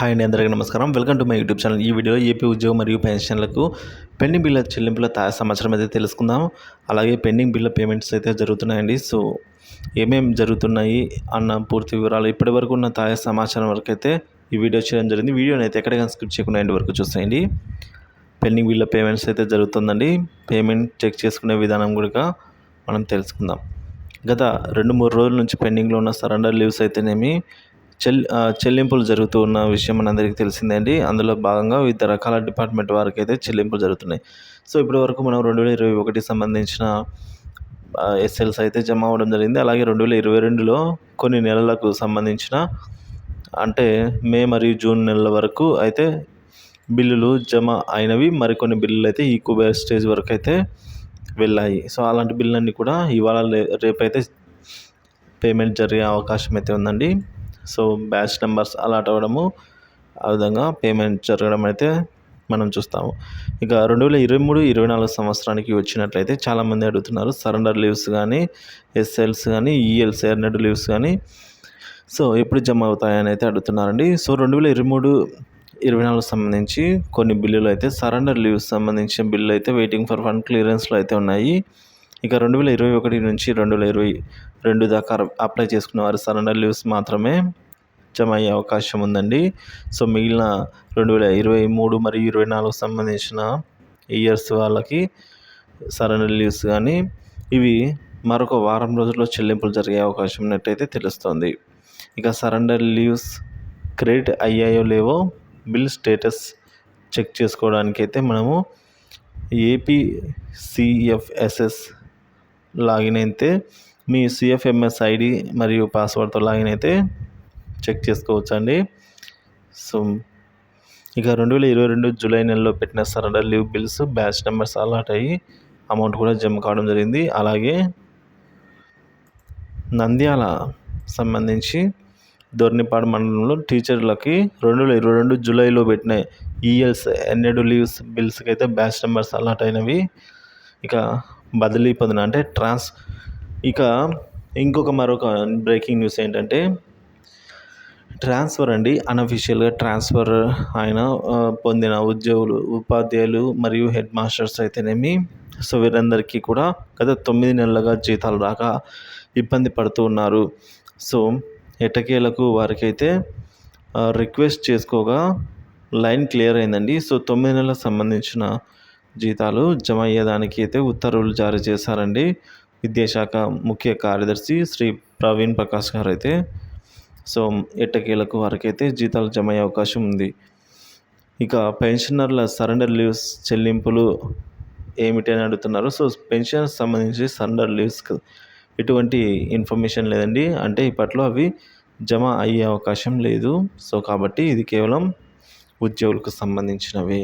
Hi అండి అందరికీ నమస్కారం. Welcome to my YouTube channel. ఈ వీడియోలో ఏపీ ఉద్యోగం మరియు పెన్షన్లకు పెండింగ్ బిల్ల చెల్లింపుల తాజా సమాచారం అయితే తెలుసుకుందాం. అలాగే పెండింగ్ బిల్ల పేమెంట్స్ అయితే జరుగుతున్నాయండి. సో ఏమేం జరుగుతున్నాయి అన్న పూర్తి వివరాలు ఇప్పటి వరకు ఉన్న తాజా సమాచారం వరకు అయితే ఈ వీడియో చేయడం జరిగింది. వీడియోని అయితే ఎక్కడికైనా స్కిప్ చేయకుండా ఎండ్ వరకు చూసేయండి. పెండింగ్ బిల్ల పేమెంట్స్ అయితే జరుగుతుందండి. పేమెంట్ చెక్ చేసుకునే విధానం కూడా మనం తెలుసుకుందాం. గత రెండు మూడు రోజుల నుంచి పెండింగ్లో ఉన్న సరెండర్ లీవ్స్ అయితేనేమి చెల్ చెల్లింపులు జరుగుతూ ఉన్న విషయం మనందరికీ తెలిసిందే అండి అందులో భాగంగా వివిధ రకాల డిపార్ట్మెంట్ వారికి అయితే చెల్లింపులు జరుగుతున్నాయి. సో ఇప్పటి వరకు మనం రెండు వేల ఇరవై ఒకటి సంబంధించిన ఎస్ఎల్స్ అయితే జమ అవ్వడం జరిగింది. అలాగే రెండు వేల ఇరవై రెండులో కొన్ని నెలలకు సంబంధించిన అంటే మే మరియు జూన్ నెలల వరకు అయితే బిల్లులు జమ అయినవి మరికొన్ని బిల్లులు అయితే ఈ కుబేర్ స్టేజ్ వరకు అయితే వెళ్ళాయి. సో అలాంటి బిల్లులన్నీ కూడా ఇవాళ రేపైతే పేమెంట్ జరిగే అవకాశం అయితే ఉందండి. సో బ్యాచ్ నెంబర్స్ అలాట్ అవ్వడము ఆ విధంగా పేమెంట్ జరగడం అయితే మనం చూస్తాము. ఇక రెండు వేల ఇరవై మూడు ఇరవై నాలుగు సంవత్సరానికి వచ్చినట్లయితే చాలామంది అడుగుతున్నారు సరెండర్ లీవ్స్ కానీ ఎస్ఎల్స్ కానీ ఈఎల్స్ ఎర్నెడ్ లీవ్స్ కానీ సో ఎప్పుడు జమ అవుతాయని అయితే అడుగుతున్నారండి. సో రెండు వేల ఇరవై మూడు ఇరవై నాలుగు సంబంధించి కొన్ని బిల్లులు అయితే సరెండర్ లీవ్స్ సంబంధించిన బిల్లు అయితే వెయిటింగ్ ఫర్ ఫండ్ క్లియరెన్స్లో అయితే ఉన్నాయి. ఇక రెండు వేల ఇరవై ఒకటి నుంచి రెండు వేల ఇరవై రెండు దాకా అప్లై చేసుకున్న వారు సరెండర్ లీవ్స్ మాత్రమే జమ అయ్యే అవకాశం ఉందండి. సో మిగిలిన రెండు వేల ఇరవై మూడు మరియు ఇరవై నాలుగు సంబంధించిన ఇయర్స్ వాళ్ళకి సరెండర్ లీవ్స్ కానీ ఇవి మరొక వారం రోజుల్లో చెల్లింపులు జరిగే అవకాశం ఉన్నట్టయితే తెలుస్తుంది. ఇక సరెండర్ లీవ్స్ క్రెడిట్ అయ్యాయో లేవో బిల్ స్టేటస్ చెక్ చేసుకోవడానికి అయితే మనము ఏపీసీఎఫ్ఎస్ఎస్ లాగిన్ అయితే మీ సిఎఫ్ఎంఎస్ ఐడి మరియు పాస్వర్డ్తో లాగిన్ అయితే చెక్ చేసుకోవచ్చు అండి సో ఇక రెండు వేల ఇరవై రెండు జూలై నెలలో పెట్టిన surrender leave bills batch numbers allot అయ్యి అమౌంట్ కూడా జమ కావడం జరిగింది. అలాగే నంద్యాల సంబంధించి దొర్నిపాడు మండలంలో టీచర్లకి రెండు వేల ఇరవై రెండు జూలైలో పెట్టిన ఈఎల్స్ ఎన్నెడు లీవ్స్ బిల్స్కి అయితే బ్యాచ్ నెంబర్స్ అలాట్ అయినవి. ఇక బదిలీ పొందిన అంటే ట్రాన్స్ ఇక ఇంకొక మరొక బ్రేకింగ్ న్యూస్ ఏంటంటే ట్రాన్స్ఫర్ అండి. అన్అఫీషియల్గా ట్రాన్స్ఫర్ ఆయన పొందిన ఉద్యోగులు ఉపాధ్యాయులు మరియు హెడ్ మాస్టర్స్ అయితేనేమి సో వీరందరికీ కూడా గత తొమ్మిది నెలలుగా జీతాలు రాక ఇబ్బంది పడుతూ ఉన్నారు. సో ఎటకేలకు వారికైతే రిక్వెస్ట్ చేసుకోగా లైన్ క్లియర్ అయిందండి. సో తొమ్మిది నెలలకు సంబంధించిన జీతాలు జమ అయ్యేదానికి అయితే ఉత్తర్వులు జారీ చేశారండి. విద్యాశాఖ ముఖ్య కార్యదర్శి శ్రీ ప్రవీణ్ ప్రకాష్ గారు అయితే సో ఎట్టకేలకు వారికైతే జీతాలు జమ అయ్యే అవకాశం ఉంది. ఇక పెన్షనర్ల సరెండర్ లీవ్స్ చెల్లింపులు ఏమిటి అని అడుగుతున్నారు. సో పెన్షన్ సంబంధించి సరెండర్ లీవ్స్ ఎటువంటి ఇన్ఫర్మేషన్ లేదండి. అంటే ఇప్పట్లో అవి జమ అయ్యే అవకాశం లేదు. సో కాబట్టి ఇది కేవలం ఉద్యోగులకు సంబంధించినవి.